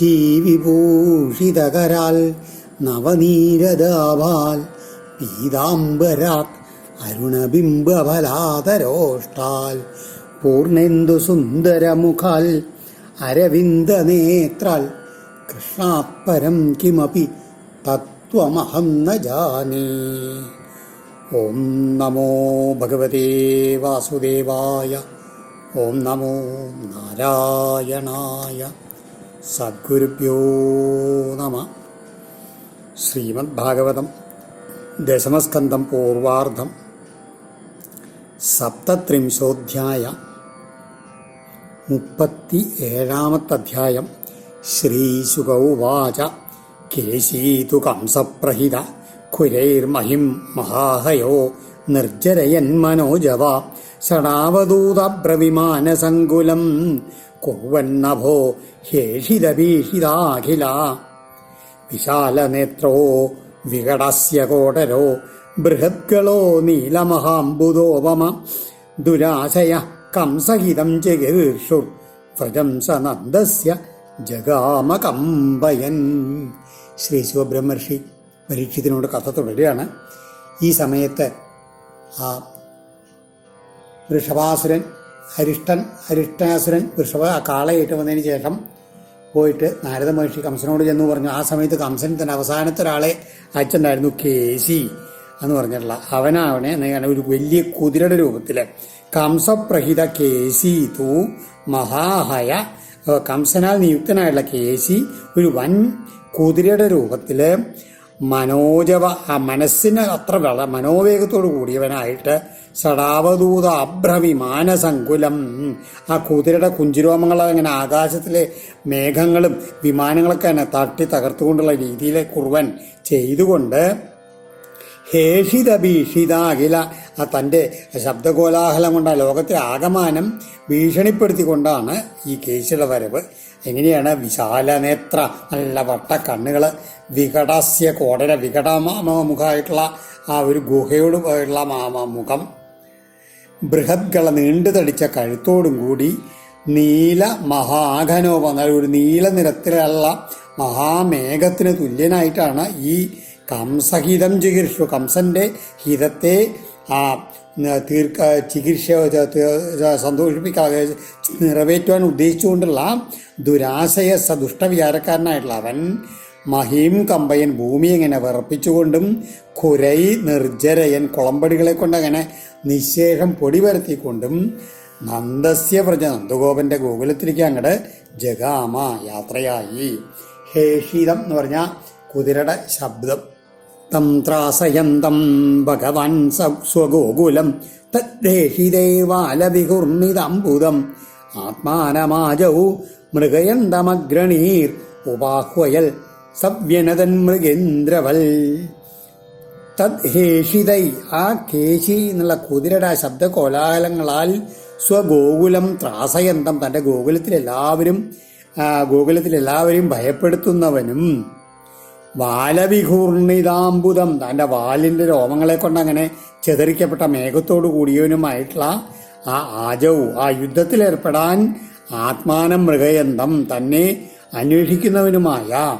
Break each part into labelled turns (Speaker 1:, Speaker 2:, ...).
Speaker 1: വംശീവിഭൂഷിതകരാൽ നവനീരദാവാൽ പീതാംബരാത് അരുണബിംബഫലാതരോഷ്ടാൽ പൂർണേന്ദു സുന്ദരമുഖാൽ അരവിന്ദനേത്രാൽ കൃഷ്ണാപരം കിമപി തത്വമഹം ന ജാനേ. ഓം നമോ ഭഗവതേ വാസുദേവായ ഓം നമോ നാരായണായ. സദ്ഗുരുഭ്യോ നമ. ശ്രീമദ് ഭാഗവതം ദശമസ്കന്ധം പൂർവാർദ്ധം. സപ്തത്രിംശോധ്യായ. മുപ്പത്തി ഏഴാമത്തെ അധ്യായം ശ്രീശുക ഉവാച. കേശീതു കംസപ്രഹിത. കുരൈർമഹിം മഹാഹയോ. നിർജരയൻ മനോജവ കുർവന്നഭോ ഹേഷിതഭീഷിതാഖില വിശാലനേത്രോ വികടസ്യ കോടരോ ബൃഹദ്ഗളോ നീലമഹാംബുദോപമ ദുരാശയ കംസഹിതം ജഗീർഷു വ്രജം സ നന്ദസ്യ ജഗാമകമ്പയൻ. ശ്രീ ശിവബ്രഹ്മർഷി പരീക്ഷത്തിനോട് കഥ തുടരുകയാണ്. ഈ സമയത്ത് ആ വൃഷഭാസുരൻ അരിഷ്ടൻ അരിഷ്ടാസുരൻ വൃഷഭ കാളയിട്ട് വന്നതിന് ശേഷം പോയിട്ട് നാരദ മഹർഷി കംസനോട് ചെന്ന് പറഞ്ഞു ആ സമയത്ത് കംസൻ തന്നെ അവസാനത്തെ ഒരാളെ അയച്ചിട്ടുണ്ടായിരുന്നു കേസി എന്ന് പറഞ്ഞിട്ടുള്ള അവനാവനെ ഒരു വലിയ കുതിരയുടെ രൂപത്തിൽ കംസപ്രഹിത കേസി തൂ മഹാഹയ. കംസനാൽ നിയുക്തനായുള്ള കേസി ഒരു വൻ കുതിരയുടെ രൂപത്തിൽ മനോജവ ആ മനസ്സിന് അത്ര വള മനോവേഗത്തോടു കൂടിയവനായിട്ട് സടാവദൂത അഭ്രവിമാനസങ്കുലം ആ കുതിരയുടെ കുഞ്ചിരോമങ്ങൾ അങ്ങനെ ആകാശത്തിലെ മേഘങ്ങളും വിമാനങ്ങളൊക്കെ തന്നെ തട്ടി തകർത്തുകൊണ്ടുള്ള രീതിയിലെ കുറുവൻ ചെയ്തുകൊണ്ട് ഹേഷിത ഭീഷിത അഖില ആ തന്റെ ശബ്ദകോലാഹലം കൊണ്ട് ആ ലോകത്തെ ആകമാനം ഭീഷണിപ്പെടുത്തിക്കൊണ്ടാണ് ഈ കേശിയുടെ വരവ് എങ്ങനെയാണ് വിശാലനേത്ര നല്ല വട്ട കണ്ണുകൾ വികടസ്യ കോടര വികടമുഖമായിട്ടുള്ള ആ ഒരു ഗുഹയോട് പോയുള്ള മുഖം ബൃഹദ്ഗള നീണ്ടു തടിച്ച കഴുത്തോടും കൂടി നീല മഹാഘനോപം ഒരു നീല നിറത്തിലുള്ള മഹാമേഘത്തിന് തുല്യനായിട്ടാണ് ഈ കംസഹിതം ചികിത്സു കംസന്റെ ഹിതത്തെ ആ തീർക്ക ചികിത്സ സന്തോഷിപ്പിക്കാതെ നിറവേറ്റുവാൻ ഉദ്ദേശിച്ചുകൊണ്ടുള്ള ദുരാശയ സദുഷ്ടവിചാരക്കാരനായിട്ടുള്ള അവൻ മഹീം കമ്പയൻ ഭൂമി ഇങ്ങനെ വിറപ്പിച്ചുകൊണ്ടും കുരൈ നിർജരയൻ കുളമ്പടികളെ കൊണ്ട് അങ്ങനെ നിശേഷം പൊടി വരുത്തിക്കൊണ്ടും നന്ദസ്യ വ്രജ നന്ദഗോപന്റെ ഗോകുലത്തിലേക്ക് അങ്ങട് ജഗാമ യാത്രയായി. ഹേഷീതം എന്ന് പറഞ്ഞ കുതിരയുടെ ശബ്ദം. തം ത്രാസയന്തം ഭഗവാൻ സ്വഗോകുലം തദ്ദേഹി തദ്ദേശിദേവാലവികുർണിതംബുദം ആത്മാനമാജൗ മൃഗയന്തമഗ്രണീർ ഉപാഹ്വയൽ സവ്യനതൻ മൃഗേന്ദ്രവൽ. തദ്ഹേഷിതൈ ആ കേശി എന്നുള്ള കുതിരയുടെ ആ ശബ്ദ കോലാഹലങ്ങളാൽ സ്വഗോകുലം ത്രാസയന്തം തന്റെ ഗോകുലത്തിലെല്ലാവരും ഗോകുലത്തിലെല്ലാവരെയും ഭയപ്പെടുത്തുന്നവനും വാലവിഘൂർണിതാംബുദം. തന്റെ വാലിന്റെ രോമങ്ങളെ കൊണ്ട് അങ്ങനെ ചെതറിക്കപ്പെട്ട മേഘത്തോട് കൂടിയവനുമായിട്ടുള്ള ആ ആജവും ആ യുദ്ധത്തിലേർപ്പെടാൻ ആത്മാനം മൃഗയന്തം തന്നെ അന്വേഷിക്കുന്നവനുമായ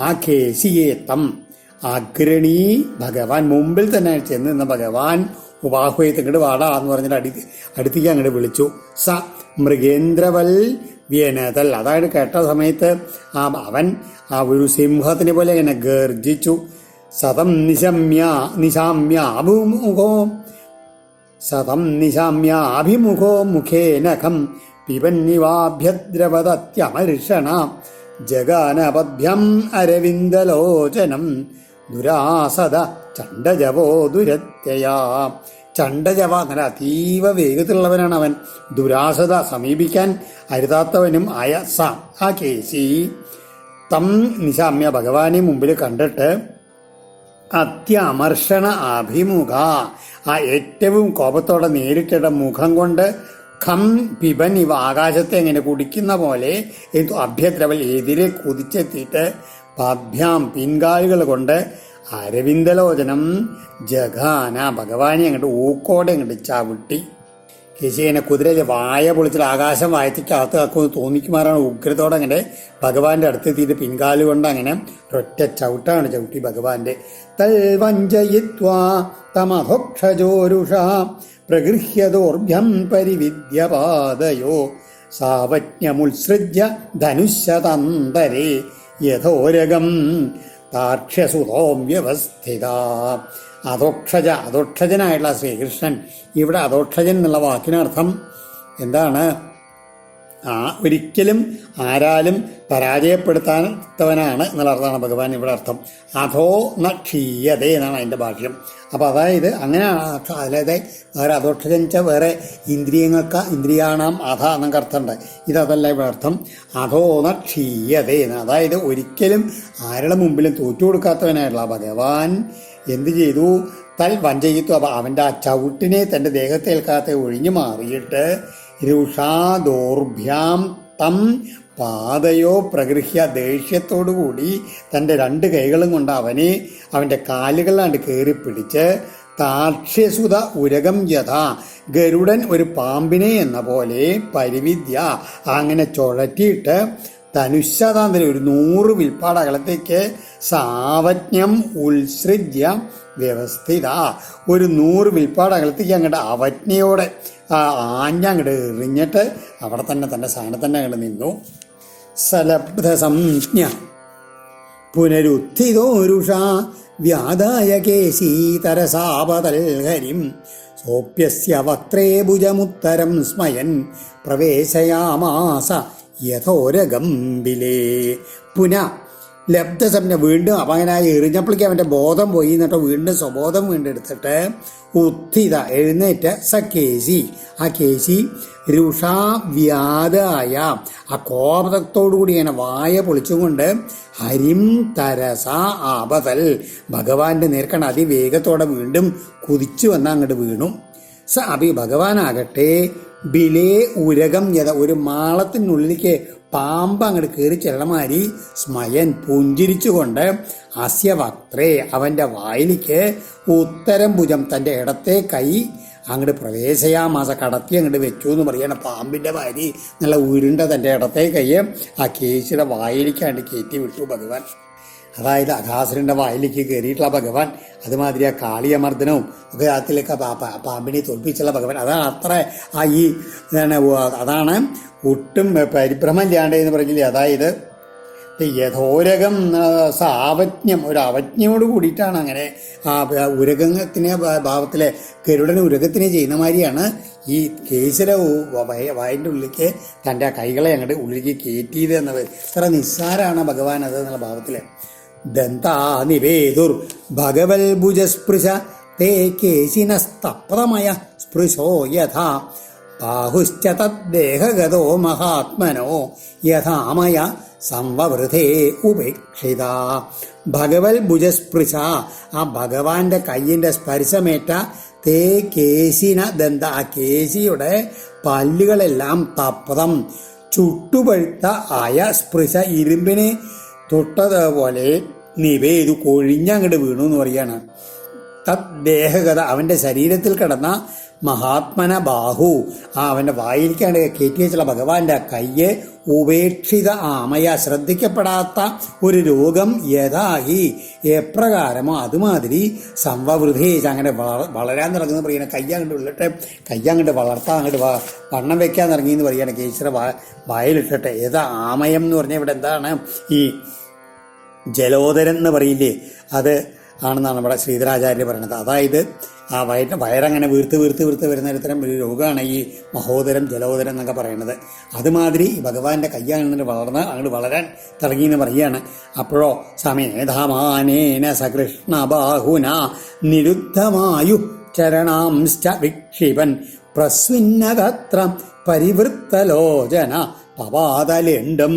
Speaker 1: ആ കേശിയേത്തം. അഗ്രണീ ഭഗവാൻ മുമ്പിൽ തന്നെ ചെന്ന് നിന്ന ഭഗവാൻ ഉപാഹുയത്ത് ഇങ്ങോട്ട് വാടാ എന്ന് പറഞ്ഞിട്ട് അടുത്ത് അടുത്തേക്ക് അങ്ങോട്ട് വിളിച്ചു. സ മൃഗേന്ദ്രവൽ വ്യനതൽ അതായത് കേട്ട സമയത്ത് ആ അവൻ ആ ഒരു സിംഹത്തിനെ പോലെ ഇങ്ങനെ ഗർജിച്ചു. സതം നിശമ്യ നിശാമ്യ അഭിമുഖോ. സതം നിശാമ്യ അഭിമുഖോ മുഖേനഖം പിബന്നിവാഭ്യദ്രവതത്യമർഷണ ജഗാനപദ്ഭ്യം അരവിന്ദലോചനം ദുരാസദ ചണ്ടജവോ ദുരത്യയാ. ചണ്ടജവ അങ്ങനെ അതീവ വേഗത്തിലുള്ളവനാണ് അവൻ ദുരാസത സമീപിക്കാൻ അരുതാത്തവനും ആയ സാം. ആ കേസി തം നിശാമ്യ ഭഗവാനെ മുമ്പിൽ കണ്ടിട്ട് അത്യമർഷണ അഭിമുഖ. ആ ഏറ്റവും കോപത്തോടെ നേരിട്ടിട മുഖം കൊണ്ട് ഖം പിബൻ ഇവ ആകാശത്തെ എങ്ങനെ കുടിക്കുന്ന പോലെ അഭ്യദ്രവൽ എതിരെ കുതിച്ചെത്തിയിട്ട് പഭ്യാം പിൻകാലുകൾ കൊണ്ട് അരവിന്ദലോചനം ജഘാന ഭഗവാനെ അങ്ങോട്ട് ഊക്കോടെ അങ്ങോട്ട് ചവിട്ടി. കേശികനെ കുതിരയിലെ വായ പൊളിച്ചിട്ട് ആകാശം വായത്തിക്കകത്ത് ആക്കുമെന്ന് തോന്നിക്കുമാറാണ് ഉഗ്രതോടെ അങ്ങനെ ഭഗവാന്റെ അടുത്തെത്തിയിട്ട് പിൻകാൽ കൊണ്ട് അങ്ങനെ ഒറ്റ ചവിട്ടാണ് ചവിട്ടി ഭഗവാന്റെ. തൽവഞ്ചയിത്വാ തമധോക്ഷജോരുഷ പ്രഗൃഹ്യതോർഭ്യം പരിവിദ്യപാദയോ സാവജ്ഞമുത്സൃജ്യ ധനുഷ്യതന്തരേ യഥോരകം താക്ഷ്യസുതോം വ്യവസ്ഥിത അധോക്ഷജ അധോക്ഷജനായിട്ടുള്ള ശ്രീകൃഷ്ണൻ. ഇവിടെ അധോക്ഷജൻ എന്നുള്ള വാക്കിനർത്ഥം എന്താണ്? ഒരിക്കലും ആരാലും പരാജയപ്പെടുത്താത്തവനാണ് എന്നുള്ള അർത്ഥമാണ് ഭഗവാൻ ഇവിടെ അർത്ഥം. അധോ ന ക്ഷീയതേ എന്നാണ് അതിന്റെ ഭാഷ്യം. അപ്പോൾ അതായത് അങ്ങനെ അതായത് വേറെ അധോക്ഷജൻ വേറെ ഇന്ദ്രിയങ്ങൾക്ക് ഇന്ദ്രിയാണാം അധ എന്നൊക്കെ അർത്ഥമുണ്ട്. ഇതല്ല ഇവിടെ അർത്ഥം. അധോ ന ക്ഷീയതേ എന്ന് അതായത് ഒരിക്കലും ആരുടെ മുമ്പിലും തോറ്റു കൊടുക്കാത്തവനായിട്ടുള്ള ഭഗവാൻ എന്ത് ചെയ്തു? തൽ വഞ്ചയിത്തു അപ്പം അവന്റെ ആ ചവിട്ടിനെ തന്റെ ദേഹത്തേൽക്കാത്ത ഒഴിഞ്ഞു മാറിയിട്ട് രുഷാദോർഭ്യാം തം പാതയോ പ്രഗൃഹ്യ ദേഷ്യത്തോടുകൂടി തന്റെ രണ്ട് കൈകളും കൊണ്ട് അവനെ അവന്റെ കാലുകളാണ്ട് കയറി പിടിച്ച് താക്ഷ്യസുത ഉരകം യഥ ഗരുഡൻ ഒരു പാമ്പിനെ എന്ന പോലെ പരിവിദ്യ. അങ്ങനെ ചുഴറ്റിയിട്ട് ധനുഷ്യതാന്തരം ഒരു നൂറ് വിൽപ്പാട് അകലത്തേക്ക് സാവജ്ഞം ഉത്സൃജ്യ വ്യവസ്ഥിത. ഒരു നൂറ് വിൽപ്പാട് അകലത്തേക്ക് അങ്ങോട്ട് അവജ്ഞയോടെ ആ ആഞ്ഞങ്ങോട്ട് എറിഞ്ഞിട്ട് അവിടെ തന്നെ തന്റെ സ്ഥാനത്ത് തന്നെ അങ്ങോട്ട് നിന്നു. സലബ്ധ സംജ്ഞ പുനരുത്ഥിതോരുഷ വ്യാധായ കേശീതരസാപതൽഹരിം സോപ്യസ്യ വക്ത്രേ ഭുജമുത്തരം സ്മയൻ പ്രവേശയാമാസ യഥോരഗംബിലേ പുന ലബ്ധസംജ്ഞ വീണ്ടും അപകനായി എറിഞ്ഞപ്പോഴേക്ക് അവന്റെ ബോധം പോയി എന്നിട്ട് വീണ്ടും സ്വബോധം വീണ്ടും എടുത്തിട്ട് ഉത്ഥിത എഴുന്നേറ്റ് സ കേശി. ആ കേശി രുഷാവ്യാതായ ആ കോപത്തോടുകൂടി ഇങ്ങനെ വായ പൊളിച്ചുകൊണ്ട് ഹരിം തരസ ആപതൽ. ഭഗവാന്റെ നേർക്കണ അതിവേഗത്തോടെ വീണ്ടും കുതിച്ചു വന്ന് അങ്ങോട്ട് വീണു. സ അഭി ഭഗവാനാകട്ടെ ബിലേ ഉരകം യഥ ഒരു മാളത്തിനുള്ളിലേക്ക് പാമ്പ് അങ്ങോട്ട് കയറി ചെല്ലമാരി സ്മയൻ പുഞ്ചിരിച്ചുകൊണ്ട് അസ്യവക്ത്രേ അവന്റെ വായിലേക്ക് ഉത്തരം ഭുജം തന്റെ ഇടത്തെ കൈ അങ്ങോട്ട് പ്രവേശയാമാസ കടത്തി അങ്ങോട്ട് വെച്ചു എന്ന് പറയണം പാമ്പിന്റെ വാരി. നല്ല ഉരുണ്ട തന്റെ ഇടത്തെ കൈ ആ കേശിയുടെ വായിലേക്കാണ്ട് കയറ്റി വിട്ടു ഭഗവാൻ. അതായത് അഘാസുരന്റെ വായിലേക്ക് കയറിയിട്ടുള്ള ഭഗവാൻ അതുമാതിരി ആ കാളിയമർദ്ദനവും ഒക്കെ അതിലേക്ക് പാമ്പിനെ തോൽപ്പിച്ചുള്ള ഭഗവാൻ. അതാണ് അത്ര ആ ഈ അതാണ് ഒട്ടും പരിഭ്രമം ഇല്ലാണ്ട് എന്ന് പറഞ്ഞില്ലേ? അതായത് യഥോരകം സാവജ്ഞം ഒരു അവജ്ഞയോട് കൂടിയിട്ടാണ് അങ്ങനെ ആ ഉരകത്തിന് ഭാവത്തിലെ ഗരുഡന് ഉരകത്തിനെ ചെയ്യുന്ന മാതിരിയാണ് ഈ കേസര വായന്റെ ഉള്ളിലേക്ക് തന്റെ ആ കൈകളെ അങ്ങോട്ട് ഉള്ളിലേക്ക് കയറ്റിയത് എന്നത്. ഇത്ര നിസ്സാരാണ് ഭഗവാൻ അത് എന്നുള്ള ഭാവത്തിലെ. ദന്താനിവേദുർ ഭഗവൽ ഭുജസ്പൃശ തേ കേശിനസ്തപ്രമയ സ്പൃശോ യഥാ. ബാഹുശ്ച തദ്ദേഹഗതോ മഹാത്മനോ യഥാമയ സംവവൃതേ ഉപേക്ഷിത. ഭഗവൽ ഭുജസ്പൃശ ആ ഭഗവാന്റെ കയ്യിന്റെ സ്പർശമേറ്റ തേ കേശിന ദന്ത ആ കേശിയുടെ പല്ലുകളെല്ലാം തപ്തം ചുട്ടുപഴുത്ത ആയ സ്പൃശ ഇരുമ്പിനെ തൊട്ടതുപോലെ നിവേതു കൊഴിഞ്ഞങ്ങോട്ട് വീണു എന്ന് പറയാണ്. തദ്ദേഹകഥ അവന്റെ ശരീരത്തിൽ കിടന്ന മഹാത്മന ബാഹു ആ അവന്റെ വായിലേക്കാണ് കയറ്റി വെച്ചുള്ള ഭഗവാന്റെ കയ്യെ ഉപേക്ഷിത ആമയ. ശ്രദ്ധിക്കപ്പെടാത്ത ഒരു രോഗം യഥാഹി. എപ്രകാരമോ അതുമാതിരി സംവവൃതേജ് അങ്ങനെ വള- വളരാൻ തുടങ്ങുന്ന പറയുന്ന കയ്യങ്ങോട്ട് ഉള്ളിട്ട് കയ്യ അങ്ങോട്ട് വളർത്താൻ അങ്ങോട്ട് വണ്ണം വെക്കാൻ തുടങ്ങി എന്ന് പറയുകയാണ് കേശ്വര വായിലിട്ടിട്ട്. ഏതാ ആമയം എന്ന് പറഞ്ഞാൽ ഇവിടെ എന്താണ്? ഈ ജലോദരൻ എന്ന് പറയില്ലേ? അത് ആണെന്നാണ് നമ്മുടെ ശ്രീധരാചാര്യ പറയുന്നത് അതായത് ആ വയറ്റ വയറങ്ങനെ വീർത്ത് വീർത്ത് വീർത്ത് വരുന്ന തരം ഒരു രോഗമാണ് ഈ മഹോദരം ജലോദരം എന്നൊക്കെ പറയുന്നത് അതുമാതിരി ഭഗവാന്റെ കയ്യാണെന്ന് വളർന്ന് അങ്ങോട്ട് വളരാൻ തുടങ്ങി എന്ന് പറയുകയാണ്. അപ്പോഴോ സമേധാമാനേന സകൃഷ്ണ ബാഹുന നിരുദ്ധമായു ചരണാംശ വിക്ഷിപൻ പ്രസ്വിന്നതത്ര പരിവൃത്തലോചന പവാതലിണ്ടം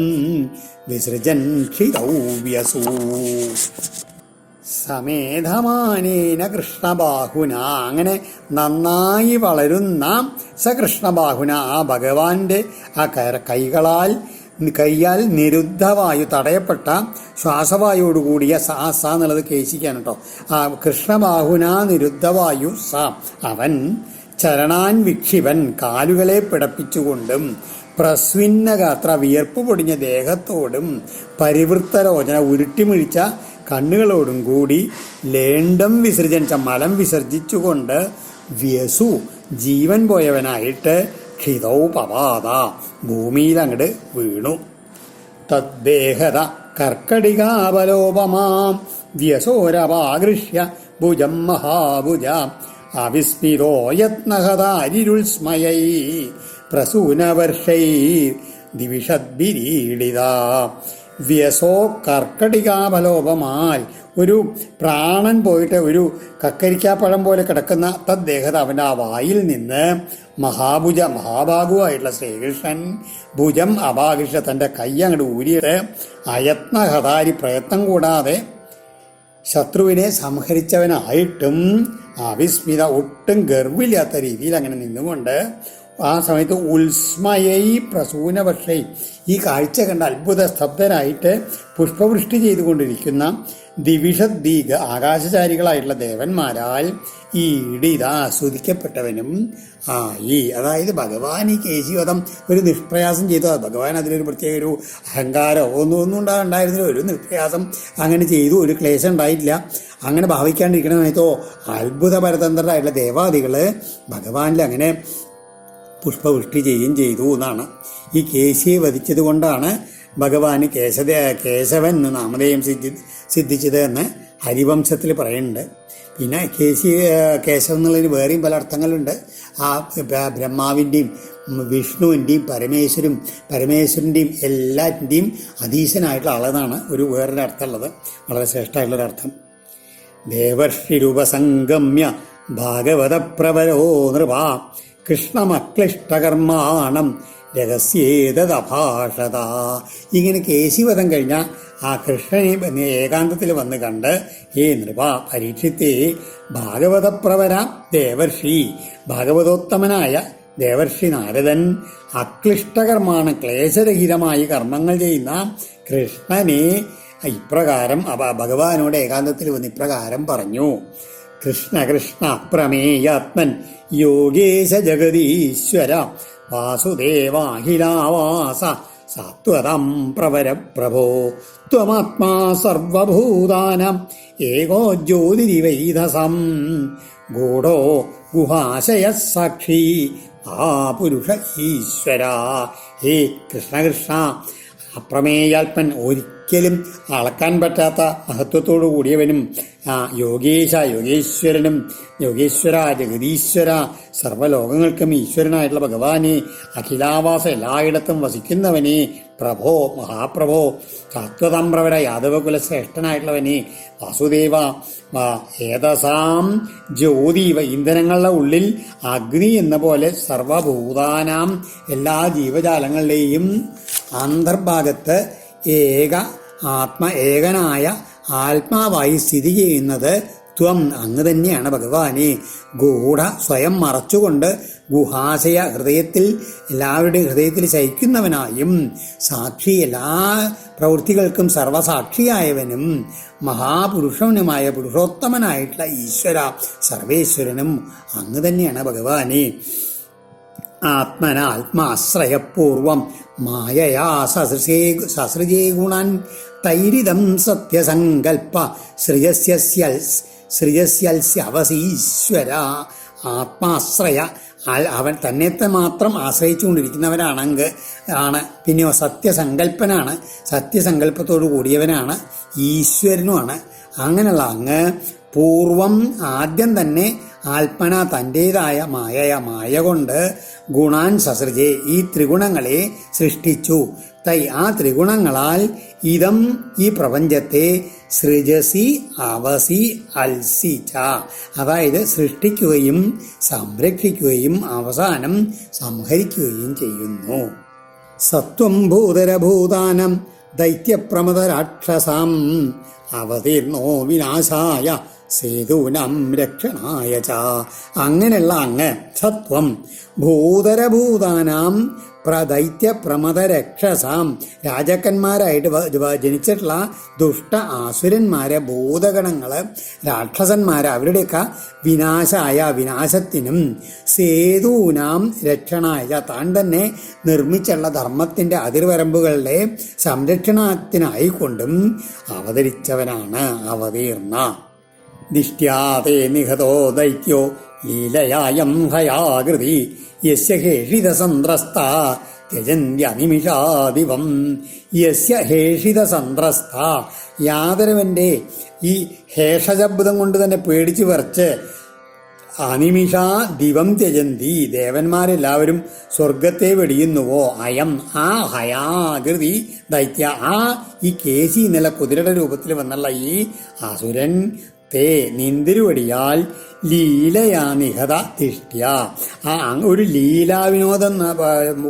Speaker 1: വിസൃജൻ ക്ഷിതൗവ്യസൂ സമേധമാനേന കൃഷ്ണബാഹുന. അങ്ങനെ നന്നായി വളരുന്ന സ കൃഷ്ണബാഹുന ആ ഭഗവാന്റെ ആ കൈകളാൽ കൈയാൽ നിരുദ്ധവായു തടയപ്പെട്ട ശ്വാസവായുവോടുകൂടിയ സ സ എന്നുള്ളത് കേശിക്കാൻ കേട്ടോ ആ കൃഷ്ണബാഹുന നിരുദ്ധവായു സ. അവൻ ചരണാൻ വിക്ഷിപൻ കാലുകളെ പിടപ്പിച്ചുകൊണ്ടും പ്രസ്വിന്നഗാത്ര വിയർപ്പ് പൊടിഞ്ഞ ദേഹത്തോടും പരിവൃത്തരോചന ഉരുട്ടിമിഴിച്ച കണ്ണുകളോടും കൂടി ലേണ്ടം വിസർജനിച്ച മലം വിസർജിച്ചുകൊണ്ട് വ്യസു ജീവൻ പോയവനായിട്ട് ക്ഷിതൗ ഭൂമിയിൽ അങ്ങോട്ട് വീണു. തദ്ദേഹത കർക്കടികാവലോപമാം. വ്യസോരവാകൃഷ്യ ഭുജം മഹാഭുജ. അവിസ്മിതോ യത്നഹതാരിരുൾ സ്മയൈ പ്രസൂനവർഷൈ ദിവിഷദ്ഭിരീഡിത വ്യസോ കർക്കടികാമലോപമാൽ ഒരു പ്രാണൻ പോയിട്ട് ഒരു കക്കരിക്കാപ്പഴം പോലെ കിടക്കുന്ന തദ്ദേഹത അവന്റെ ആ വായിൽ നിന്ന് മഹാഭുജ മഹാഭാഗുവായിട്ടുള്ള ശ്രീകൃഷ്ണൻ ഭുജം അപാകൃഷ്ണ തന്റെ കൈ അങ്ങോട്ട് ഊരിയിട്ട് അയത്നഹതാരി പ്രയത്നം കൂടാതെ ശത്രുവിനെ സംഹരിച്ചവനായിട്ടും അവിസ്മിത ഒട്ടും ഗർവില്ലാത്ത രീതിയിൽ അങ്ങനെ നിന്നുകൊണ്ട് ആ സമയത്ത് ഉത്സ്മയൈ പ്രസൂനപക്ഷൈ ഈ കാഴ്ച കണ്ട അത്ഭുത സ്തബ്ധനായിട്ട് പുഷ്പവൃഷ്ടി ചെയ്തുകൊണ്ടിരിക്കുന്ന ദിവിഷദ്ദീഗ് ആകാശചാരികളായിട്ടുള്ള ദേവന്മാരാൽ ഈ ഇടിത ആസ്വദിക്കപ്പെട്ടവനും ആയി. അതായത് ഭഗവാൻ ഈ കേശിവധം ഒരു നിഷ്പ്രയാസം ചെയ്തു. ഭഗവാൻ അതിലൊരു പ്രത്യേക ഒരു അഹങ്കാരോ ഒന്നും ഒന്നും ഉണ്ടാകണ്ടായിരുന്നില്ല ഒരു നിഷ്പ്രയാസം അങ്ങനെ ചെയ്തു. ഒരു ക്ലേശം ഉണ്ടായിട്ടില്ല. അങ്ങനെ ഭാവിക്കാണ്ടിരിക്കണ സമയത്തോ അത്ഭുത പരതന്ത്രരായിട്ടുള്ള ദേവാദികൾ ഭഗവാനിൽ അങ്ങനെ പുഷ്പവൃഷ്ടി ചെയ്യുകയും ചെയ്തു എന്നാണ്. ഈ കേശിയെ വധിച്ചത് കൊണ്ടാണ് ഭഗവാന് കേശവ കേശവൻ എന്ന് നാമധേയം സിദ്ധി സിദ്ധിച്ചത് എന്ന് ഹരിവംശത്തിൽ പറയുന്നുണ്ട്. പിന്നെ കേശി കേശവൻ എന്നുള്ളതിന് വേറെയും പല അർത്ഥങ്ങളുണ്ട്. ആ ബ്രഹ്മാവിന്റെയും വിഷ്ണുവിന്റെയും പരമേശ്വരും പരമേശ്വരന്റെയും എല്ലാറ്റിന്റെയും അധീശനായിട്ടുള്ള ആളെന്നാണ് ഒരു വേറൊരു അർത്ഥമുള്ളത്. വളരെ ശ്രേഷ്ഠമായിട്ടുള്ളൊരു അർത്ഥം. ദേവർഷിരുപസംഗമ്യ ഭാഗവതപ്രവരോ നൃപ. കൃഷ്ണമക്ലിഷ്ടകർമാണം രഹസ്യേതഭാഷത ഇങ്ങനെ കേശിവധം കഴിഞ്ഞ ആ കൃഷ്ണനെ ഏകാന്തത്തിൽ വന്ന് കണ്ട് ഹേ നൃപ പരീക്ഷിത്തെ ഭാഗവതപ്രവര ദേവർഷി ഭാഗവതോത്തമനായ ദേവർഷി നാരദൻ അക്ലിഷ്ടകർമാണ് ക്ലേശരഹിതമായി കർമ്മങ്ങൾ ചെയ്യുന്ന കൃഷ്ണനെ. ഇപ്രകാരം ഭഗവാനോട് ഏകാന്തത്തിൽ വന്ന് ഇപ്രകാരം പറഞ്ഞു. കൃഷ്ണ കൃഷ്ണ പ്രമേയാത്മൻ യോഗേശ ജഗതീശ്വര വാസുദേവാഹിലാവാസ സാത്വതം പ്രവര പ്രഭോ ത്വമാത്മാ സർവഭൂതാനം ഏകോ ജ്യോതിരിവൈധസം ഗൂഢോ ഗുഹാശയ സാക്ഷി ആ പുരുഷ ഈശ്വര. ഹേ കൃഷ്ണ അപ്രമേയാത്മൻ ഒരിക്കലും അളക്കാൻ പറ്റാത്ത മഹത്വത്തോടു കൂടിയവനും യോഗേശ യോഗേശ്വരനും യോഗേശ്വര ജഗതീശ്വര സർവലോകങ്ങൾക്കും ഈശ്വരനായിട്ടുള്ള ഭഗവാനെ അഖിലാവാസ എല്ലായിടത്തും വസിക്കുന്നവനെ പ്രഭോ മഹാപ്രഭോ സാത്വതംപ്രവര യാദവകുല ശ്രേഷ്ഠനായിട്ടുള്ളവനെ വാസുദേവ ഏതസാം ജ്യോതി ഇന്ധനങ്ങളുടെ ഉള്ളിൽ അഗ്നി എന്ന പോലെ സർവഭൂതാനാം എല്ലാ ജീവജാലങ്ങളുടെയും അന്തർഭാഗത്ത് ഏക ആത്മ ഏകനായ ആത്മാവായി സ്ഥിതി ചെയ്യുന്നത് ത്വം. അങ്ങ് തന്നെയാണ് ഭഗവാനെ. ഗൂഢ സ്വയം മറച്ചുകൊണ്ട് ഗുഹാശയ ഹൃദയത്തിൽ എല്ലാവരുടെയും ഹൃദയത്തിൽ ശയിക്കുന്നവനായും സാക്ഷി എല്ലാ പ്രവൃത്തികൾക്കും സർവസാക്ഷിയായവനും മഹാപുരുഷവനുമായ പുരുഷോത്തമനായിട്ടുള്ള ഈശ്വര സർവേശ്വരനും അങ്ങ് തന്നെയാണ് ഭഗവാനെ. ആത്മന ആത്മാശ്രയപൂർവം മായയാ സസൃശേ സസൃജേ ഗുണാൻ തൈരിതം സത്യസങ്കൽപ്പ സൃജസ്യസ്യ സൃജസ്യൽസ്യവസീശ്വര ആത്മാശ്രയ അവൻ തന്നെത്തെ മാത്രം ആശ്രയിച്ചുകൊണ്ടിരിക്കുന്നവനാണെങ്കിൽ ആണ്. പിന്നെയോ സത്യസങ്കല്പനാണ് സത്യസങ്കല്പത്തോടു കൂടിയവനാണ്. ഈശ്വരനുമാണ്. അങ്ങനെയുള്ള അങ്ങ് പൂർവം ആദ്യം തന്നെ ആത്മന തന്റെതായ മായയ മായ കൊണ്ട് ഗുണാൻ സസൃജെ ഈ ത്രിഗുണങ്ങളെ സൃഷ്ടിച്ചു. തൈ ആ ത്രിഗുണങ്ങളാൽ ഇതം ഈ പ്രപഞ്ചത്തെ സൃജസി അവസി അൽസിച്ച അതായത് സൃഷ്ടിക്കുകയും സംരക്ഷിക്കുകയും അവസാനം സംഹരിക്കുകയും ചെയ്യുന്നു. സത്വം ഭൂതരഭൂതാനം ദൈത്യപ്രമദരാക്ഷസാം അവതീർണോ വിനാശായ സേതൂനം രക്ഷണായ അങ്ങനെയുള്ള അങ്ങ് സത്വം ഭൂതരഭൂതാനാം പ്രദൈത്യ പ്രമദ രക്ഷസാം രാജാക്കന്മാരായിട്ട് ജനിച്ചിട്ടുള്ള ദുഷ്ട ആസുരന്മാരെ ഭൂതഗണങ്ങൾ രാക്ഷസന്മാരെ അവരുടെയൊക്കെ വിനാശായ വിനാശത്തിനും സേതൂനാം രക്ഷണായ താൻ തന്നെ നിർമ്മിച്ചുള്ള ധർമ്മത്തിന്റെ അതിർവരമ്പുകളുടെ സംരക്ഷണത്തിനായിക്കൊണ്ടും അവതരിച്ചവനാണ് അവതീർണ ദിഷ്ട്യാതേ നിഹതോ ദൈത്യോ ലീലയായം ഹയാകൃതി യസ്യ ഹേഷിതസന്ത്രസ്ത ത്യജന്ത്യനിമിഷാദിവം ഈ ഹേഷശബ്ദം കൊണ്ട് തന്നെ പേടിച്ചു വരച്ച് അനിമിഷ ദിവം ത്യജന്തി. ദേവന്മാരെല്ലാവരും സ്വർഗത്തെ വെടിയുന്നുവോ? അയം ആ ഹയാകൃതി ദൈത്യ ആ ഈ കേസി എന്നുള്ള കുതിരയുടെ രൂപത്തിൽ വന്നുള്ള ഈ അസുരൻ തേ നിന്തിരുവടിയാൽ ലീലയാ നിഹത തിഷ്ട്യ ആ ഒരു ലീലാവിനോദം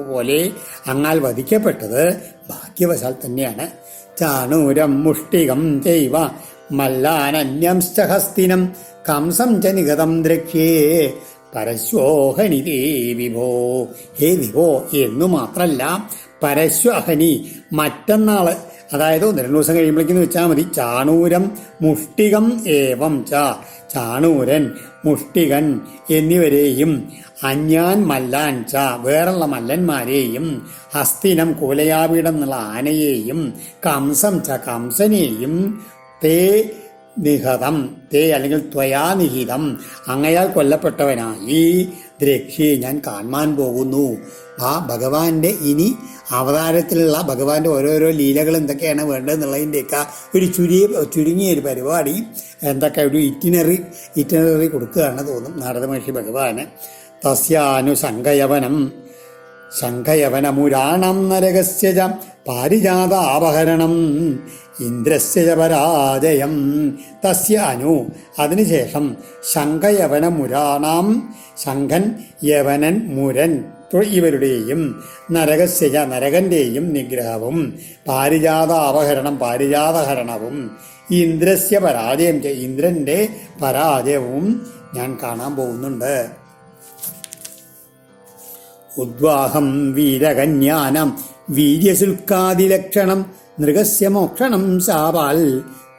Speaker 1: പോലെ അങ്ങാൽ വധിക്കപ്പെട്ടത് ഭാഗ്യവശാൽ തന്നെയാണ്. ചാണൂരം മുഷ്ടികം ചെയ്വ മല്ലാനന്യം സഹസ്തിനം കംസം ച നിഗതം ദ്രക്ഷ്യേ. പരശ്വോഹനി ദേവിഭോ ഹേ വിഭോ എന്നു മാത്രല്ല പരശ്വഹനി മറ്റന്നാൾ അതായത് ഒന്ന് രണ്ട് ദിവസം കഴിയുമ്പോഴേക്കും വെച്ചാൽ മതി. ചാണൂരം മുഷ്ടികം ഏവം ച. ചാണൂരൻ മുഷ്ടികൻ എന്നിവരെയും അഞ്ഞാൻ മല്ലാൻ ച. വേറുള്ള മല്ലന്മാരെയും ഹസ്തിനം കൂലയാപീഠം എന്നുള്ള ആനയെയും കംസം ച. കംസനെയും തേ നിഹതം തേ അല്ലെങ്കിൽ ത്വയാ നിഹിതം അങ്ങയാൽ കൊല്ലപ്പെട്ടവനായി ദ്രക്ഷി ഞാൻ കാണാൻ പോകുന്നു. ആ ഭഗവാന്റെ ഇനി അവതാരത്തിലുള്ള ഭഗവാന്റെ ഓരോരോ ലീലകൾ എന്തൊക്കെയാണ് വേണ്ടതെന്നുള്ളതിന്റെയൊക്കെ ഒരു ചുരുങ്ങിയ ചുരുങ്ങിയ ഒരു പരിപാടി എന്തൊക്കെ ഒരു ഇറ്റിനറി ഇറ്റിനറി കൊടുക്കുകയാണ് തോന്നും. നാരദ മഹർഷി ഭഗവാന്. തസ്യാനുസംഗയവനം. ശംഖയവനമുരാണം നരകസ്യജ പാരിജാത പാരിജാതാപഹരണം. ഇന്ദ്രസ്യ ച പരാജയം. തസ്യ അനു. അതിനുശേഷം ശംഖയവനമുരാണാം ശംഖൻ യവനൻ മുരൻ ഇവരുടെയും നരകസ്യ നരകന്റെയും നിഗ്രഹവും പാരിജാത അപഹരണം പാരിജാതഹരണവും. ഇന്ദ്രസ്യ പരാജയം ഇന്ദ്രന്റെ പരാജയവും ഞാൻ കാണാൻ പോകുന്നുണ്ട്. ഉദ്വാഹം വീരകന്യാനം വീര്യശുൽക്കാതിലക്ഷണം നൃഗസ്യ മോക്ഷണം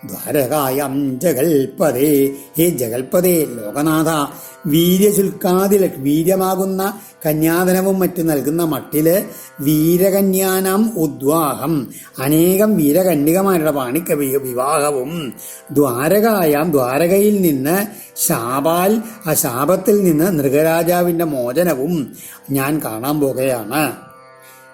Speaker 1: ദ്വാരകായം ജഗൽപദേ ഹേ ജഗൽപദേ ലോകനാഥ. വീര്യശുൽക്കാതി വീര്യമാകുന്ന കന്യാദനവും മറ്റു നൽകുന്ന മട്ടിൽ വീരകന്യാനാം ഉദ്വാഹം. അനേകം വീരകന്യകമാരുടെ പാണിക്ക വിവാഹവും. ദ്വാരകായാം ദ്വാരകയിൽ നിന്ന് ശാപാൽ ആ ശാപത്തിൽ നിന്ന് നൃഗരാജാവിന്റെ മോചനവും ഞാൻ കാണാൻ പോകുകയാണ്.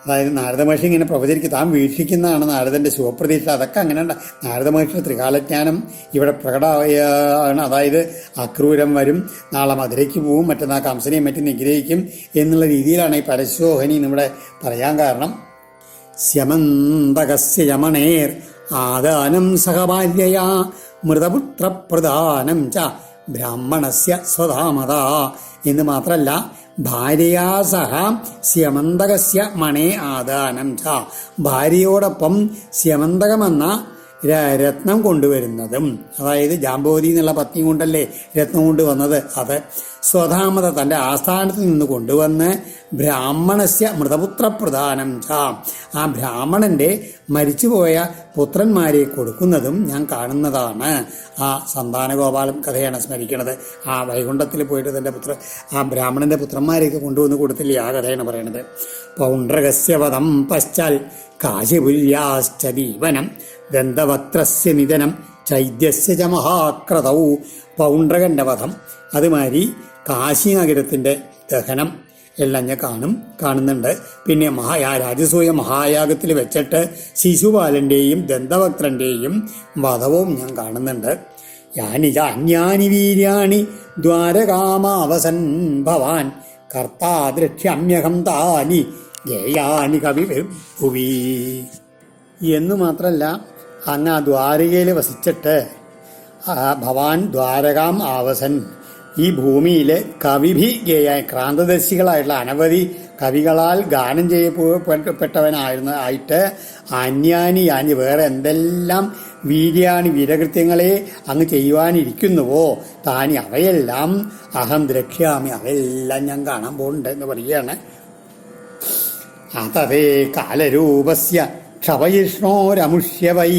Speaker 1: അതായത് നാരദ മഹർഷി ഇങ്ങനെ പ്രവചരിക്കും താൻ വീക്ഷിക്കുന്നതാണ് നാരദന്റെ ശുഭപ്രതീക്ഷ. അതൊക്കെ അങ്ങനെ നാരദ മഹർഷിയുടെ ത്രികാലജ്ഞാനം ഇവിടെ പ്രകടമാണ് അതായത് അക്രൂരം വരും നാളെ മധുരയ്ക്ക് പോവും മറ്റന്നാൾ കംസനെയും മറ്റും നിഗ്രഹിക്കും എന്നുള്ള രീതിയിലാണ് ഈ പരശോഹനി ഇവിടെ പറയാൻ കാരണം. ശമന്തകസ്യ യമണേർ ആദാനം സഹഭാര്യയാ മൃതപുത്രപ്രധാനം ച ബ്രാഹ്മണസ്യ സ്വധാമത എന്ന് മാത്രല്ല ഭാര്യയാ സഹ സ്യമന്തകസ്യ മണേ ആദാനം ഭാര്യയോടൊപ്പം സ്യമന്തകമെന്ന രത്നം കൊണ്ടുവരുന്നതും അതായത് ജാമ്പവതി എന്നുള്ള പത്നി കൊണ്ടല്ലേ രത്നം കൊണ്ടുവന്നത് അത് സ്വധാമത തന്റെ ആസ്ഥാനത്ത് നിന്ന് കൊണ്ടുവന്ന് ബ്രാഹ്മണസ്യ മൃതപുത്ര പ്രധാനം ച. ആ ബ്രാഹ്മണന്റെ മരിച്ചുപോയ പുത്രന്മാരെ കൊടുക്കുന്നതും ഞാൻ കാണുന്നതാണ്. ആ സന്താനഗോപാലം കഥയാണ് സ്മരിക്കുന്നത് ആ വൈകുണ്ഠത്തിൽ പോയിട്ട് തന്റെ പുത്ര ആ ബ്രാഹ്മണന്റെ പുത്രന്മാരെയൊക്കെ കൊണ്ടുവന്ന് കൊടുത്തില്ലേ ആ കഥയാണ് പറയണത്. പൗണ്ഡ്രകസ്യ വധം പശ്ചാൽ കാശിപുര്യാശ്ച ദീവനം ദന്തവക്ത്രസ്യ നിധനം ചൈദ്യസ്യ ച മഹാക്രതൗ. പൗണ്ഡ്രകണ്ഠവധം അതുമാതിരി കാശി നഗരത്തിന്റെ ദഹനം എല്ലാം ഞാൻ കാണും കാണുന്നുണ്ട്. പിന്നെ മഹായാ രാജസൂയ മഹായാഗത്തിൽ വെച്ചിട്ട് ശിശുപാലന്റെയും ദന്തവക്രന്റെയും വധവും ഞാൻ കാണുന്നുണ്ട്. യാനി ച അന്യാനി വീര്യാണി ദ്വാരകാമാവസൻ ഭവാൻ. കർത്താദൃക്ഷ്യമ്യഹം താനി ജയാനി കവി ഭുവി. എന്നു മാത്രല്ല അങ്ങ് ആ ദ്വാരകയിൽ വസിച്ചിട്ട് ഭവാൻ ദ്വാരകാം ആവസൻ ഈ ഭൂമിയിലെ കവിഭി ഗേയ ക്രാന്തദർശികളായിട്ടുള്ള അനവധി കവികളാൽ ഗാനം ചെയ്യപ്പെട്ടവനായിരുന്ന ആയിട്ട് അന്യാനി യാനി വേറെ എന്തെല്ലാം വീര്യാണി വീരകൃത്യങ്ങളെ അങ്ങ് ചെയ്യുവാനിരിക്കുന്നുവോ? താനി അവയെല്ലാം അഹം ദ്രക്ഷ്യാമി അവയെല്ലാം ഞാൻ കാണാൻ പോകുന്നുണ്ട് എന്ന് പറയുകയാണ്. അതവേ കാലരൂപസ്യ ക്ഷവയിഷ്ണോരമുഷ്യ വൈ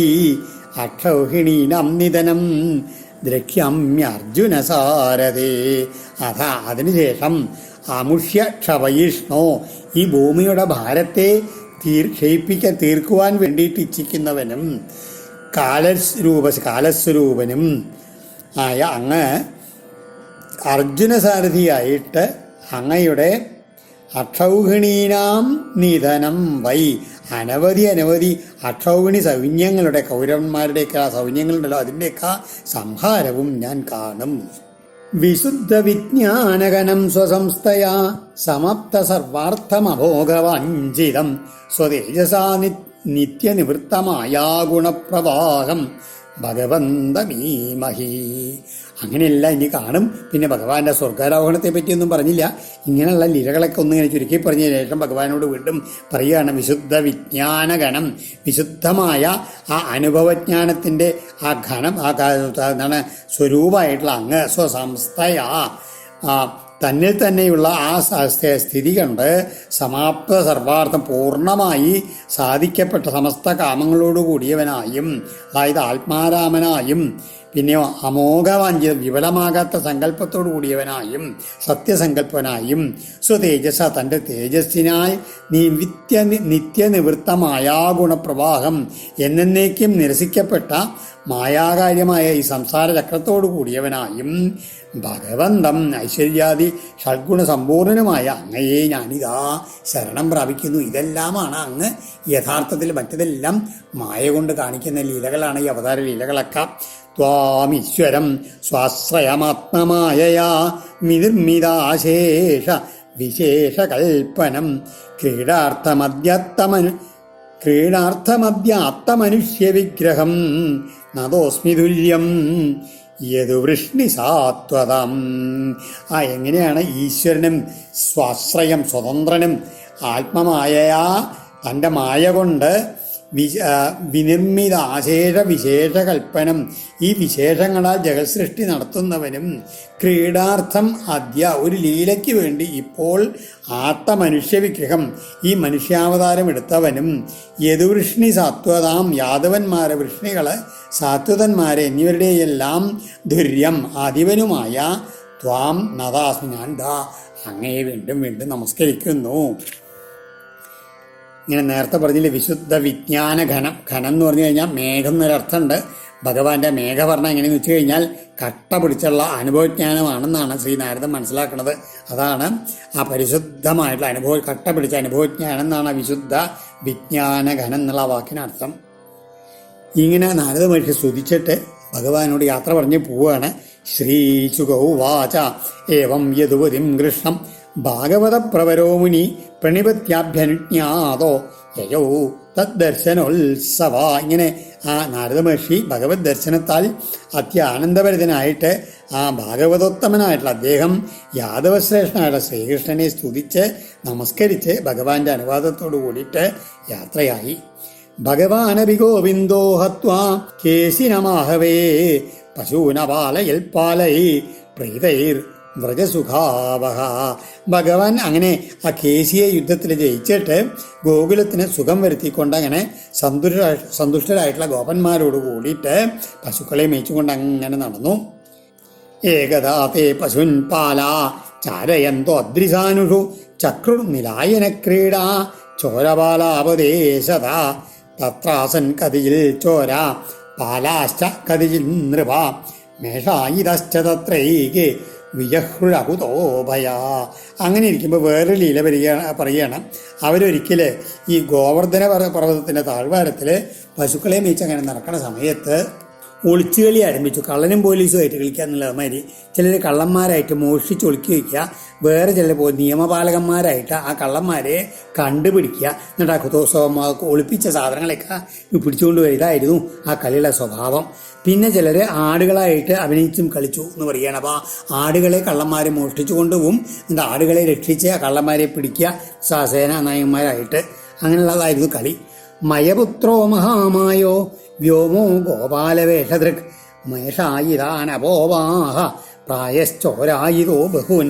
Speaker 1: അക്ഷൗഹിണീനം നിധനം ദ്രക്ഷ്യമർജുന സാരഥേ അഥ അതിനുശേഷം അമുഷ്യ ക്ഷവയിഷ്ണോ ഈ ഭൂമിയുടെ ഭാരത്തെ തീർ ക്ഷയിപ്പിക്കാൻ തീർക്കുവാൻ വേണ്ടിയിട്ട് ഇച്ഛിക്കുന്നവനും കാലസ്വരൂപ കാലസ്വരൂപനും ആയ അങ്ങ് അർജുന സാരഥിയായിട്ട് അങ്ങയുടെ അക്ഷൗഹിണീനാം നിധനം വൈ അനവധി അനവധി അക്ഷൗഹിണി സൈന്യങ്ങളുടെ കൗരവന്മാരുടെയൊക്കെ ആ സൈന്യങ്ങളുണ്ടല്ലോ അതിന്റെയൊക്കെ സംഹാരവും ഞാൻ കാണും. വിശുദ്ധ വിജ്ഞാനകനം സ്വസംസ്ഥയാ സമപ്ത സർവാർത്ഥമഭോഗവാഞ്ചിതം സ്വതേജസാ നിത്യനിവൃത്തമായാ ഗുണപ്രവാഹം. ഭഗവന്തമീമഹി അങ്ങനെയല്ല ഇനി കാണും. പിന്നെ ഭഗവാന്റെ സ്വർഗാരോഹണത്തെ പറ്റിയൊന്നും പറഞ്ഞില്ല. ഇങ്ങനെയുള്ള ലീലകളൊക്കെ ഒന്ന് ഇങ്ങനെ ചുരുക്കി പറഞ്ഞ ശേഷം ഭഗവാനോട് വീണ്ടും പറയുകയാണ് വിശുദ്ധ വിജ്ഞാനഗണം വിശുദ്ധമായ ആ അനുഭവജ്ഞാനത്തിന്റെ ആ ഘനം ആ എന്താണ് സ്വരൂപമായിട്ടുള്ള അങ്ങ് സ്വസംസ്ഥയാ തന്നിൽ തന്നെയുള്ള ആ സ്ഥിതി കണ്ട് സമാപ്ത സർവാർത്ഥം പൂർണമായി സാധിക്കപ്പെട്ട സമസ്ത കാമങ്ങളോട് കൂടിയവനായും അതായത് ആത്മാരാമനായും പിന്നെ അമോഘവാഞ്ചിത വിപുലമാകാത്ത സങ്കല്പത്തോടു കൂടിയവനായും സത്യസങ്കല്പനായും സ്വതേജസ തന്റെ തേജസ്സിനായി വിത്യ നിത്യനിവൃത്തമായ ഗുണപ്രവാഹം എന്നേക്കും നിരസിക്കപ്പെട്ട മായാകാര്യമായ ഈ സംസാര ചക്രത്തോടു കൂടിയവനായും ഭഗവന്തം ഐശ്വര്യാദി ഷഡ്ഗുണ സമ്പൂർണനുമായ അങ്ങയെ ഞാനിതാ ശരണം പ്രാപിക്കുന്നു. ഇതെല്ലാമാണ് അങ്ങ് യഥാർത്ഥത്തിൽ മറ്റതെല്ലാം മായ കൊണ്ട് കാണിക്കുന്ന ലീലകളാണ് ഈ അവതാര ലീലകളൊക്കെ. ത്വാമീശ്വരം സ്വാശ്രയമാത്മമായയാ നിർമ്മിതാശേഷ വിശേഷകൽപ്പനം. ക്രീഡാർത്ഥമദ്യത്തമനു ക്രീഡാർത്ഥമദ്യാത്തമനുഷ്യവിഗ്രഹം നദോസ്മി തുല്യം. യതു വൃഷ്ണിസാത്വതം ആ എങ്ങനെയാണ് ഈശ്വരനും സ്വാശ്രയം സ്വതന്ത്രനും ആത്മമായയാ തന്റെ മായ കൊണ്ട് വിനിർമ്മിത ആശേഷ വിശേഷ കൽപ്പനം ഈ വിശേഷങ്ങളാൽ ജഗത്സൃഷ്ടി നടത്തുന്നവനും ക്രീഡാർത്ഥം അദ്യ ഒരു ലീലയ്ക്ക് വേണ്ടി ഇപ്പോൾ ആത്ത മനുഷ്യവിഗ്രഹം ഈ മനുഷ്യാവതാരം എടുത്തവനും യദുവൃഷ്ണി സാത്വതാം യാദവന്മാരെ വൃഷ്ണികൾ സാത്വതന്മാരെ എന്നിവരുടെയെല്ലാം ധുര്യം ആദിവനുമായ ത്വാം നദാസ്മി ഞാൻ ദാ അങ്ങയെ വീണ്ടും വീണ്ടും നമസ്കരിക്കുന്നു. ഇങ്ങനെ നേരത്തെ പറഞ്ഞില്ലേ വിശുദ്ധ വിജ്ഞാന ഘനം ഘനം എന്ന് പറഞ്ഞു കഴിഞ്ഞാൽ മേഘം എന്നൊരർത്ഥമുണ്ട്. ഭഗവാന്റെ മേഘവർണം എങ്ങനെയെന്ന് വെച്ച് കഴിഞ്ഞാൽ കട്ട പിടിച്ചുള്ള അനുഭവജ്ഞാനമാണെന്നാണ് ശ്രീ നാരദൻ മനസ്സിലാക്കുന്നത്. അതാണ് ആ പരിശുദ്ധമായിട്ടുള്ള അനുഭവ കട്ട പിടിച്ച അനുഭവജ്ഞാനം എന്നാണ് വിശുദ്ധ വിജ്ഞാന ഘനം എന്നുള്ള വാക്കിനർത്ഥം ഇങ്ങനെ നാരദ മഹർഷി സ്തുതിച്ചിട്ട് ഭഗവാനോട് യാത്ര പറഞ്ഞ് പോവുകയാണ്. ശ്രീശുഗൗ വാച ഏവം യദുവതിം കൃഷ്ണം. ഭാഗവത പ്രവരോ പ്രണിപത്യാഭ്യനുജ്ഞാതോ. യയോ തദ്ദർശനോത്സവ. ഇങ്ങനെ ആ നാരദ മഹർഷി ഭഗവത് ദർശനത്താൽ അത്യാനന്ദഭരിതനായിട്ട് ആ ഭാഗവതോത്തമനായിട്ടുള്ള അദ്ദേഹം യാദവശ്രേഷ്ഠനായിട്ടുള്ള ശ്രീകൃഷ്ണനെ സ്തുതിച്ച് നമസ്കരിച്ച് ഭഗവാന്റെ അനുവാദത്തോടു കൂടിയിട്ട് യാത്രയായി. ഭഗവാനപി ഗോവിന്ദോ ഹത്വാ കേശിനമാഹവേ പശൂനപാലയിൽ പാലൈ പ്രീതൈർ വ്രജസുഖാവഹ ഭഗവാൻ അങ്ങനെ ആ കേസിയെ യുദ്ധത്തിൽ ജയിച്ചിട്ട് ഗോകുലത്തിന് സുഖം വരുത്തിക്കൊണ്ട് അങ്ങനെ സന്തുഷ്ട സന്തുഷ്ടരായിട്ടുള്ള ഗോപന്മാരോട് കൂടിയിട്ട് പശുക്കളെ മേയിച്ചുകൊണ്ട് അങ്ങനെ നടന്നു. ഏകദാ തേ പശുൻ പാല ചാരയന്തോ അദ്രിസാനുഷു ചക്രു നിലായന ക്രീഡ ചോരപാലാപദേശത തത്രാസൻ കതിയിൽ ചോര പാലാശ്ച കതിയിൽ നൃപ മേഷായിതശ്ച തത്രൈകെ വിജഹൃഴകുതോ ഭയാ അങ്ങനെ ഇരിക്കുമ്പോൾ വേറൊരു ലീല വരികയാണ് പറയുകയാണ് അവരൊരിക്കൽ ഈ ഗോവർദ്ധന പർവ- പർവതത്തിന്റെ താഴ്വാരത്തിൽ പശുക്കളെ മേയിച്ച് അങ്ങനെ നടക്കുന്ന സമയത്ത് ഒളിച്ചുകളി ആരംഭിച്ചു. കള്ളനും പോലീസും ആയിട്ട് കളിക്കുക എന്നുള്ളത് മാതിരി ചിലർ കള്ളന്മാരായിട്ട് മോഷ്ടിച്ച് ഒളിക്കി വയ്ക്കുക. വേറെ ചിലർ പോ നിയമപാലകന്മാരായിട്ട് ആ കള്ളന്മാരെ കണ്ടുപിടിക്കുക. എന്നിട്ട് ആ കുതോത്സവം ഒളിപ്പിച്ച സാധനങ്ങളൊക്കെ പിടിച്ചുകൊണ്ട് വരിക. ഇതായിരുന്നു ആ കളിയുടെ സ്വഭാവം. പിന്നെ ചിലർ ആടുകളായിട്ട് അഭിനയിച്ചും കളിച്ചു എന്ന് പറയുകയാണ്. അപ്പോൾ ആടുകളെ കള്ളന്മാരെ മോഷ്ടിച്ചു കൊണ്ടുപോകും. എന്നിട്ട് ആടുകളെ രക്ഷിച്ച് ആ കള്ളന്മാരെ പിടിക്കുക. സേനാ നായന്മാരായിട്ട് അങ്ങനെയുള്ളതായിരുന്നു കളി. മയപുത്രോ മഹാമായോ വ്യോമോ ഗോപാലവേഷദൃക് മേഷായിരാനപോവാഹ പ്രായശ്ചോരായിതോ ബഹുൻ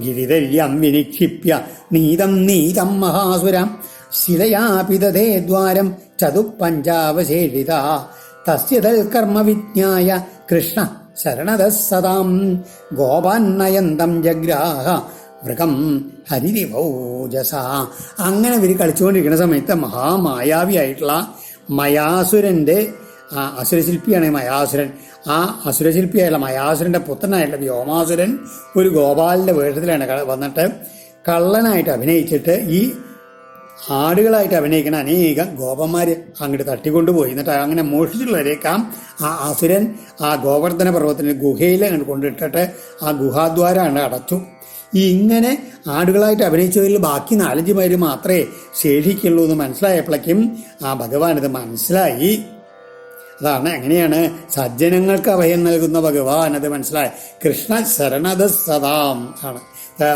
Speaker 1: ഗിരിതല്യം വിനിക്ഷിപ്യ നീതം നീതം മഹാസുരം. ശിലയാപിതേ ദ്വാരം ചതുപ്പഞ്ചാവശേഷിത. തസ്യ തൽക്കർമ്മ വിജ്ഞായ കൃഷ്ണ ശരണത സദാം. ഗോപാന്നയന്തം ജഗ്രാഹ മൃഗം ഹരിരിഭോജസ അങ്ങനെ ഇവർ കളിച്ചുകൊണ്ടിരിക്കുന്ന സമയത്ത് മഹാമായാവിയായിട്ടുള്ള മയാസുരന്റെ ആ അസുരശില്പിയാണ് മയാസുരൻ. ആ അസുരശില്പിയായുള്ള മയാസുരന്റെ പുത്രനായിട്ടുള്ള വ്യോമാസുരൻ ഒരു ഗോപാലിന്റെ വേഷത്തിലാണ് വന്നിട്ട് കള്ളനായിട്ട് അഭിനയിച്ചിട്ട് ഈ ആടുകളായിട്ട് അഭിനയിക്കുന്ന അനേകം ഗോപന്മാർ അങ്ങോട്ട് തട്ടിക്കൊണ്ടുപോയി. എന്നിട്ട് അങ്ങനെ മോഷിച്ചിട്ടുള്ളവരേക്കാം ആ അസുരൻ ആ ഗോവർദ്ധന പർവത്തിന്റെ ഗുഹയിൽ അങ്ങോട്ട് കൊണ്ടിട്ടിട്ട് ആ ഗുഹാദ്വാരം അങ്ങോട്ട് അടച്ചു. ഇങ്ങനെ ആടുകളായിട്ട് അഭിനയിച്ചതിൽ ബാക്കി നാലഞ്ച് പേര് മാത്രമേ ശേഷിക്കുള്ളൂ എന്ന് മനസ്സിലായപ്പോഴേക്കും ആ ഭഗവാൻ ഇത് മനസ്സിലായി. അതാണ് എങ്ങനെയാണ് സജ്ജനങ്ങൾക്ക് അഭയം നൽകുന്ന ഭഗവാൻ അത് മനസ്സിലായി. കൃഷ്ണ ശരണത സദാം ആണ്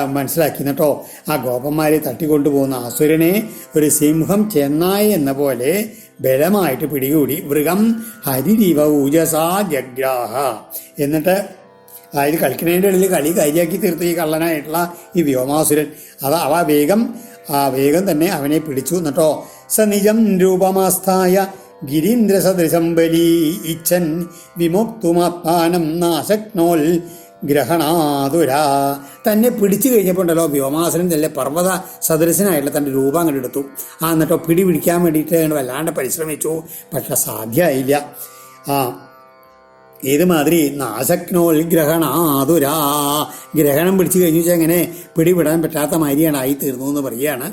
Speaker 1: മനസ്സിലാക്കി. എന്നിട്ടോ ആ ഗോപന്മാരെ തട്ടിക്കൊണ്ടുപോകുന്ന അസുരനെ ഒരു സിംഹം ചെന്നായി എന്ന പോലെ ബലമായിട്ട് പിടികൂടി. മൃഗം ഹരിദീവ ഊജസാ ജഗ്രാഹ. എന്നിട്ട് അതായത് കളിക്കുന്നതിന്റെ ഇടയിൽ കളി കാര്യമാക്കി തീർത്ത ഈ കള്ളനായിട്ടുള്ള ഈ വ്യോമാസുരൻ. അത് അവ വേഗം ആ വേഗം തന്നെ അവനെ പിടിച്ചു എന്നിട്ടോ. സ നിജം രൂപമാസ്ഥായ ഗിരീന്ദ്ര സദൃശം ബലി ഇച്ഛൻ വിമുക്തുമാത്മാനം നാശക്നോൽ ഗ്രഹണാതുര. തന്നെ പിടിച്ചു കഴിഞ്ഞപ്പോൾ ഉണ്ടല്ലോ വ്യോമാസുരൻ നല്ല പർവത സദൃശനായിട്ടുള്ള തന്റെ രൂപം കണ്ടെടുത്തു ആ എന്നിട്ടോ പിടി പിടിക്കാൻ വേണ്ടിയിട്ട് വല്ലാണ്ട് പരിശ്രമിച്ചു. പക്ഷെ സാധ്യമായില്ല. ആ ഏതുമാതിരി നാശക്നോൽ ഗ്രഹണാതുരാ. ഗ്രഹണം പിടിച്ചു കഴിഞ്ഞു വെച്ചാൽ എങ്ങനെ പിടിവിടാൻ പറ്റാത്ത മാതിരിയാണ് ആയി തീർന്നു എന്ന് പറയുകയാണ്.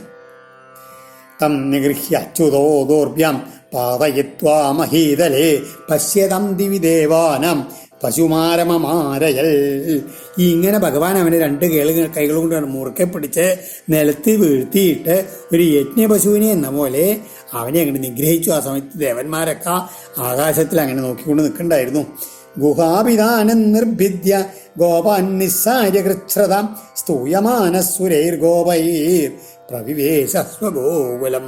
Speaker 1: തം നിഗൃഹ്യ അച്യുതോ ദോർഭ്യം പാതയിത്വാ മഹീതലേ പശ്യതം ദിവി ദേവാനം പശുമാരമമാരയൽ. ഇങ്ങനെ ഭഗവാൻ അവനെ രണ്ട് കേൾ കൈകൾ കൊണ്ടാണ് മുറുക്കെ പിടിച്ച് നിലത്ത് വീഴ്ത്തിയിട്ട് ഒരു യജ്ഞ പശുവിനെ എന്ന പോലെ അവനെ അങ്ങനെ നിഗ്രഹിച്ചു. ആ സമയത്ത് ദേവന്മാരൊക്കെ ആകാശത്തിൽ അങ്ങനെ നോക്കിക്കൊണ്ട് നിൽക്കണ്ടായിരുന്നു. ഗുഹാപിതാനം നിർഭിദ്യ ഗോപാൻ നിസ്സാര്യ കൃച്ഛ്രത സ്തൂയമാനസുരൈർ ഗോപൈർ പ്രവിവേശസ്വഗോകുലം.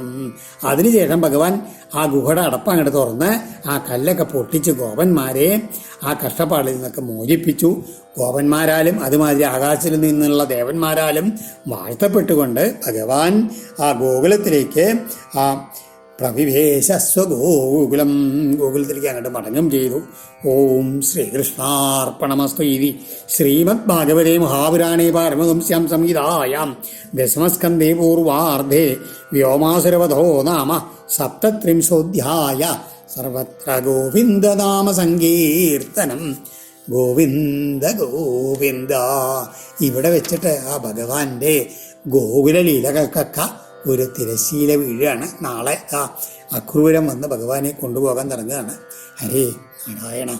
Speaker 1: അതിനുശേഷം ഭഗവാൻ ആ ഗുഹയുടെ അടപ്പം അങ്ങോട്ട് തുറന്ന് ആ കല്ലൊക്കെ പൊട്ടിച്ച് ഗോപന്മാരെ ആ കഷ്ടപ്പാടിൽ നിന്നൊക്കെ മോചിപ്പിച്ചു. ഗോപന്മാരാലും അതുമാതിരി ആകാശത്തിൽ നിന്നുള്ള ദേവന്മാരാലും വാഴ്ത്തപ്പെട്ടുകൊണ്ട് ഭഗവാൻ ആ ഗോകുലത്തിലേക്ക് ആ പ്രവിവേശസ്വ ഗോകുലം ഗോകുലത്തിലേക്ക് അങ്ങോട്ട് മടങ്ങും ചെയ്തു. ഓം ശ്രീകൃഷ്ണാർപ്പണമസ്തു ഇതി. ശ്രീമദ് ഭാഗവതേ മഹാപുരാണേ പാരമഹംസ്യാം സംഹിതായാം. ദശമസ്കന്ധേ പൂർവാർദ്ധേ വ്യോമാസുരവധോ നാമ സപ്തത്രിംശോധ്യായ. സർവത്ര ഗോവിന്ദനാമ സങ്കീർത്തനം ഗോവിന്ദ ഗോവിന്ദ. ഇവിടെ വെച്ചിട്ട് ആ ഭഗവാന്റെ ഗോകുല ലീലകൾക്കൊക്കെ ഒരു തിരശീല വീഴാണ്. നാളെ ആ അക്രൂരം വന്ന് ഭഗവാനെ കൊണ്ടുപോകാൻ തുടങ്ങുകയാണ്. ഹരേ നാരായണ.